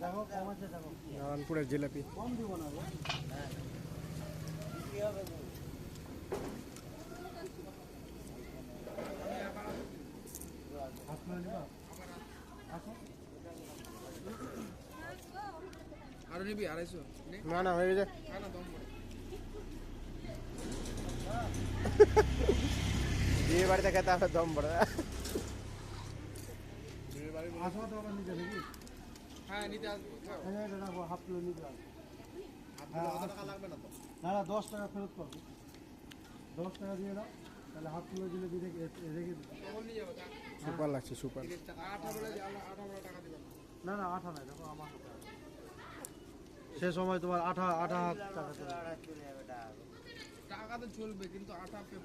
দেখো নারায়ণপুরের জিলাপি। আরও নিবি আড়াইশো নে না না হয়ে গেছে। না দম করে বিয়ে বাড়িতে খেতে হবে দম পড়ে আসো তো নিতে নাকি হ্যাঁ নিতে আসব। খাও এই যে দেখো হাফ কিলো নিতে হবে। আপনার কত টাকা লাগবে না না না দশ টাকা ফেরত পাবো। দশ টাকা দিয়ে দাও তাহলে হাফ কিলো জিলেপি রেখে রেখে দিও তখন নিয়ে যাব তা সুপার লাগছে সুপার। তিরিশ টাকা। আঠা না। না নাই দেখো আমার সে সময় তোমার আঠা আঠা টাকা। টাকা তো চলবে কিন্তু আঠা পে-